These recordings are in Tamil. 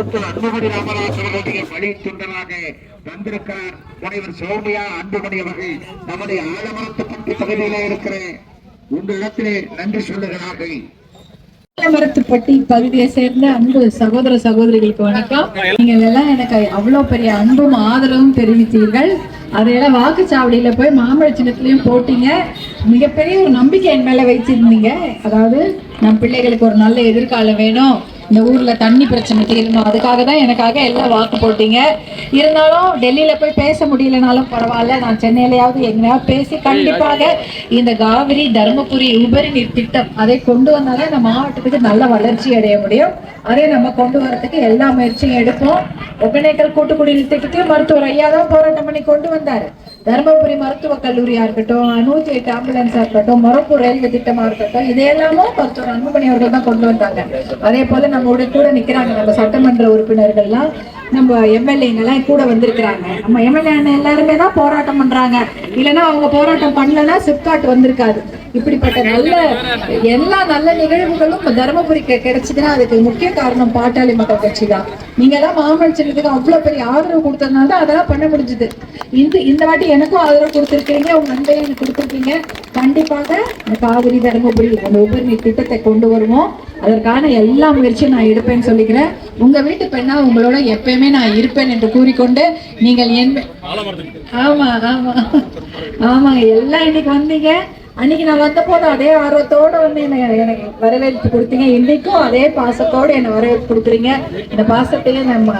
திரும்பி அன்புமணி ராமதாஸ் அவர்களுடைய வழி தொண்டராக வந்திருக்கிறார் முனைவர் சோமியா அன்புமணி அவர்கள். நம்முடைய ஆலமரத்து ஆலமரத்துப்பட்டி பகுதியிலே இருக்கிற உங்களிடத்திலே நன்றி சொல்லுகிறார்கள். மரத்துப்பட்டி பகுதியை சேர்ந்த அன்பு சகோதர சகோதரிகளுக்கு வணக்கம். நீங்க எல்லாம் எனக்கு அவ்வளவு பெரிய அன்பும் ஆதரவும் தெரிவித்தீர்கள். அதையெல்லாம் வாக்குச்சாவடியில போய் மாம்பழ சின்னத்திலையும் போட்டீங்க. மிகப்பெரிய ஒரு நம்பிக்கை என் மேல வைச்சிருந்தீங்க அதாவது நம் பிள்ளைகளுக்கு ஒரு நல்ல எதிர்காலம் வேணும். இந்த ஊரில் தண்ணி பிரச்சனை தீரணும். அதுக்காக தான் எனக்காக எல்லாம் வாக்கு போட்டீங்க. இருந்தாலும் டெல்லியில் போய் பேச முடியலனாலும் பரவாயில்ல. நான் சென்னையிலையாவது எங்கேயாவது பேசி கண்டிப்பாக இந்த காவிரி தருமபுரி உபரி நீர் திட்டம் அதை கொண்டு வந்தாலே இந்த மாவட்டத்துக்கு நல்ல வளர்ச்சி அடைய முடியும். அதை நம்ம கொண்டு வரதுக்கு எல்லா முயற்சியும் எடுப்போம். ஒகேனக்கல் கூட்டு திட்டத்தையும் மருத்துவர் ஐயா தான் போராட்டம் பண்ணி கொண்டு வந்தார். தருமபுரி மருத்துவக் கல்லூரியா இருக்கட்டும் நூற்றி எட்டு ஆம்புலன்ஸா இருக்கட்டும் மொரப்பூர் ரயில்வே திட்டமா இருக்கட்டும் இதையெல்லாமும் மருத்துவர் அன்புமணி அவர்கள் தான் கொண்டு வந்தாங்க. அதே போல நம்மோட கூட நிக்கிறாங்க. நம்ம சட்டமன்ற உறுப்பினர்கள்லாம் நம்ம எம்எல்ஏங்கெல்லாம் கூட வந்திருக்கிறாங்க. நம்ம எம்எல்ஏ எல்லாருமே தான் போராட்டம் பண்றாங்க. இல்லைன்னா அவங்க போராட்டம் பண்ணலன்னா சிப்காட் வந்திருக்காது. இப்படிப்பட்ட நல்ல எல்லா நல்ல நிகழ்வுகளும் தருமபுரிக்கு கிடைச்சதுன்னா அதுக்கு முக்கிய காரணம் பாட்டாளி மக்கள் கட்சி தான். நீங்க எல்லாம் மாமன் சின்னத்துக்கு அவ்வளவு பெரிய ஆதரவு கொடுத்ததுனால தான் அதெல்லாம் பண்ண முடிஞ்சுது. இந்த இந்த வாட்டி எனக்கும் ஆதரவு கொடுத்துருக்கீங்க உங்க நண்பையும் எனக்கு கொடுத்துருக்கீங்க. கண்டிப்பாக காவிரி தருமபுரி அந்த உபரி திட்டத்தை கொண்டு வருவோம். அதற்கான எல்லா முயற்சியும் நான் எடுப்பேன்னு சொல்லிக்கிறேன். உங்க வீட்டு பெண்ணா உங்களோட எப்பயுமே நான் இருப்பேன் என்று கூறிக்கொண்டு நீங்கள் என் ஆமா ஆமா. ஆமாங்க எல்லாம் இன்னைக்கு வந்தீங்க. அன்னைக்கு நான் வந்த போது அதே ஆர்வத்தோட வந்து என்னை எனக்கு வரவேற்பு கொடுத்தீங்க. இன்னைக்கும் அதே பாசத்தோடு என்னை வரவேற்பு கொடுக்குறீங்க. இந்த பாசத்தையே நம்ம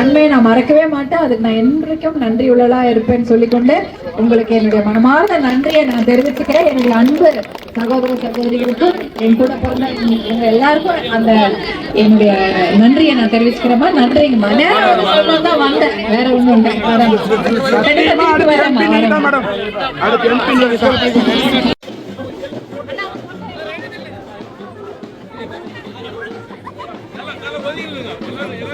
அண்மையை நான் மறக்கவே மாட்டேன். அதுக்கு நான் என்றைக்கும் நன்றி உள்ளலாக இருப்பேன்னு சொல்லிக்கொண்டு உங்களுக்கு என்னுடைய மனமார்ந்த நன்றியை நான் தெரிவிச்சுக்கிறேன். என்னுடைய அன்பு சகோதர சகோதரிகளுக்கும் என் கூட பிறந்த எங்கள் எல்லாருக்கும் அந்த என்னுடைய நன்றியை நான் தெரிவிச்சுக்கிறேமா நன்றி. மன தான் வந்தேன். வேற ஒன்றும் இல்லை. வரேன். கண்டிப்பா 了，我了，我认。